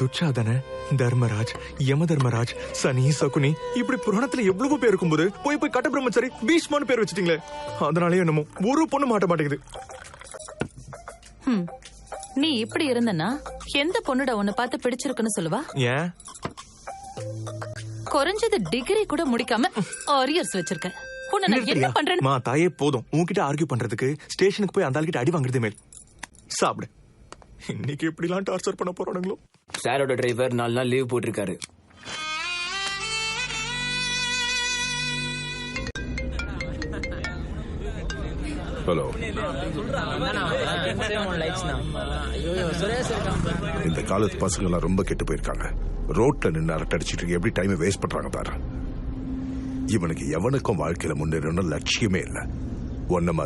துச்சாதன தர்மராஜ் யம தர்மராஜ் சனி சகுனி இப்படி புராணத்துல எவ்வளவோ பேர் இருக்கும்போது போய் போய் கட்ட பிரம்மச்சாரி பீஷ்மான்னு பேர் வச்சிட்டீங்களே. அதனாலே என்னமோ ஒரு பொண்ணு மாட்ட மாட்டேங்குது. நீ இப்படி இருந்தனா எந்த பொண்ணுட உன்னை பார்த்து பிடிச்சிருக்குன்னு சொல்லுவா? ஏன்? குறைஞ்சது டிகிரி கூட முடிக்காம அரியர்ஸ் வச்சிருக்க. உன்னை நான் என்ன? பண்றேன்னு மா தாயே போதும். உன்கிட்ட ஆர்கியூ பண்றதுக்கு ஸ்டேஷனுக்கு போய் அந்த ஆள்கிட்ட அடி வாங்குறது மேல். சாப்பிடு. இன்னைக்கு எப்படிலாம் டார்ச்சர் பண்ண போறானுங்களோ? சாரோட டிரைவர் நாலு நாள் லீவ் போட்டிருக்காரு. ஹலோ இந்த காலத்து பசங்க எல்லாம் ரொம்ப கெட்டு போயிருக்காங்க. ரோட்ல நின்று அரட்டடிச்சிட்டு எப்படி டைம் வேஸ்ட் பண்றாங்க பாரு. இவனுக்கு எவனுக்கும் வாழ்க்கையில முன்னேறணும் லட்சியமே இல்ல. ஒன்ன